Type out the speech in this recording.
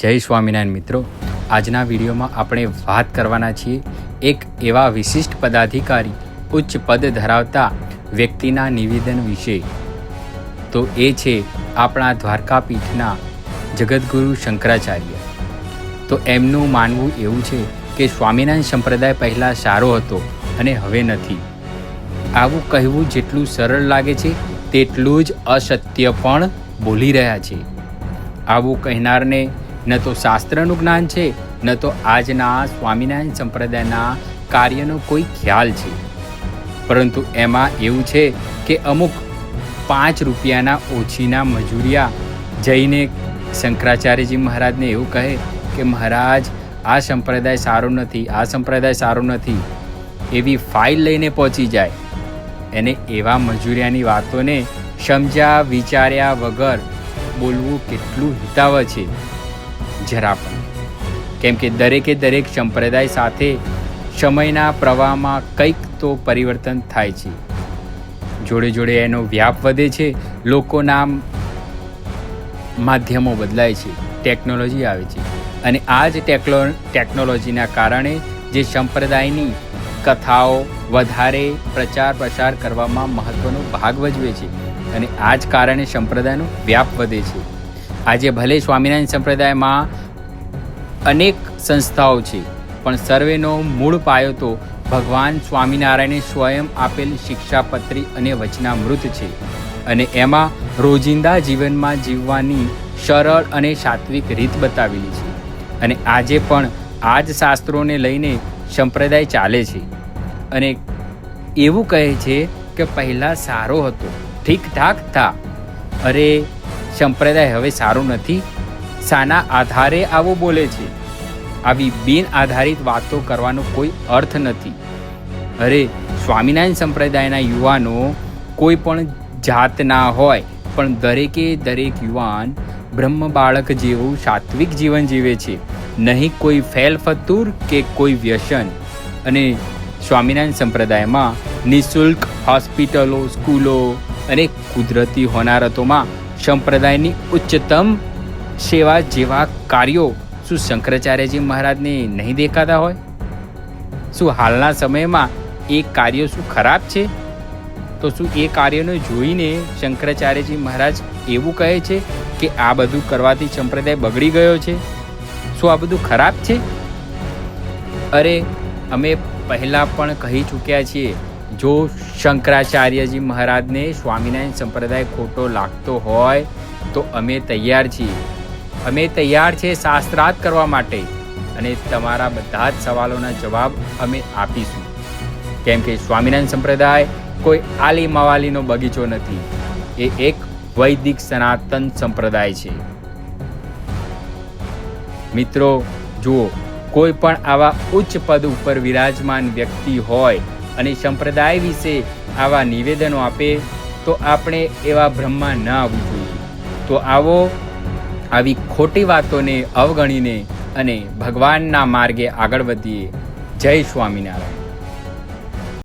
જય સ્વામિનારાયણ મિત્રો. આજના વિડીયોમાં આપણે વાત કરવાના છીએ એક એવા વિશિષ્ટ પદાધિકારી ઉચ્ચ પદ ધરાવતા વ્યક્તિના નિવેદન વિશે. તો એ છે આપણા દ્વારકા પીઠના જગદગુરુ શંકરાચાર્ય. તો એમનું માનવું એવું છે કે સ્વામિનારાયણ સંપ્રદાય પહેલાં સારો હતો અને હવે નથી. આવું કહેવું જેટલું સરળ લાગે છે, તેટલું જ અસત્ય પણ બોલી રહ્યા છે. આવું કહેનારને ન તો શાસ્ત્રનું જ્ઞાન છે, ન તો આજના સ્વામિનારાયણ સંપ્રદાયના કાર્યનો કોઈ ખ્યાલ છે. પરંતુ એમાં એવું છે કે અમુક પાંચ રૂપિયાના ઓછીના મજૂરિયા જઈને શંકરાચાર્યજી મહારાજને એવું કહે કે મહારાજ, આ સંપ્રદાય સારો નથી, આ સંપ્રદાય સારો નથી. એવી ફાઇલ લઈને પહોંચી જાય. એને એવા મજૂરિયાની વાતોને સમજ્યા વિચાર્યા વગર બોલવું કેટલું હિતાવ છે. જરા પણ. કેમ કે દરેકે દરેક સંપ્રદાય સાથે સમયના પ્રવાહમાં કંઈક તો પરિવર્તન થાય છે. જોડે જોડે એનો વ્યાપ વધે છે, લોકોના માધ્યમો બદલાય છે, ટેકનોલોજી આવે છે. અને આ જ ટેકનો ટેકનોલોજીના કારણે જે સંપ્રદાયની કથાઓ વધારે પ્રચાર પ્રસાર કરવામાં મહત્ત્વનો ભાગ ભજવે છે. અને આ જ કારણે સંપ્રદાયનો વ્યાપ વધે છે. આજે ભલે સ્વામિનારાયણ સંપ્રદાયમાં અનેક સંસ્થાઓ છે, પણ સર્વેનો મૂળ પાયો તો ભગવાન સ્વામિનારાયણે સ્વયં આપેલ શિક્ષાપત્રી અને વચનામૃત છે અને એમાં રોજિંદા જીવનમાં જીવવાની સરળ અને સાત્વિક રીત બતાવેલી છે. અને આજે પણ આ જ શાસ્ત્રોને લઈને સંપ્રદાય ચાલે છે. અને એવું કહે છે કે પહેલાં સારો હતો ઠીક ઠાક થા. અરે સંપ્રદાય હવે સારું નથી. શાના આધારે આવો બોલે છે. આવી બિન આધારિત વાતો કરવાનો કોઈ અર્થ નથી. અરે, સ્વામિનારાયણ સંપ્રદાયના યુવાનો કોઈ પણ જાતના હોય, પણ દરેકે દરેક યુવાન બ્રહ્મ બાળક જેવું સાત્વિક જીવન જીવે છે. નહીં કોઈ ફેલ ફતુર કે કોઈ વ્યસન. અને સ્વામિનારાયણ સંપ્રદાયમાં નિઃશુલ્ક હોસ્પિટલો, સ્કૂલો અને કુદરતી હોનારતોમાં સંપ્રદાયની ઉચ્ચતમ સેવા જેવા કાર્યો શું શંકરાચાર્યજી મહારાજને નહીં દેખાતા હોય? શું હાલના સમયમાં એ કાર્યો શું ખરાબ છે? તો શું એ કાર્યને જોઈને શંકરાચાર્યજી મહારાજ એવું કહે છે કે આ બધું કરવાથી સંપ્રદાય બગડી ગયો છે? શું આ બધું ખરાબ છે? અરે, અમે પહેલાં પણ કહી ચૂક્યા છીએ જો શંકરાચાર્યજી મહારાજને સ્વામિનારાયણ સંપ્રદાય ખોટો લાગતો હોય, તો અમે તૈયાર છીએ. અમે તૈયાર છે શાસ્ત્રાર્થ કરવા માટે અને તમારા બધા જ સવાલોના જવાબ અમે આપીશું. કેમ કે સ્વામિનારાયણ સંપ્રદાય કોઈ આલી મવાલીનો બગીચો નથી. એ એક વૈદિક સનાતન સંપ્રદાય છે. મિત્રો, જુઓ, કોઈ પણ આવા ઉચ્ચ પદ ઉપર વિરાજમાન વ્યક્તિ હોય અને સંપ્રદાય વિશે આવા નિવેદનો આપે તો આપણે એવા બ્રહ્મા ન આવવું જોઈએ. તો આવો આવી ખોટી વાતોને અવગણીને અને ભગવાનના માર્ગે આગળ વધીએ. જય સ્વામિનારાયણ.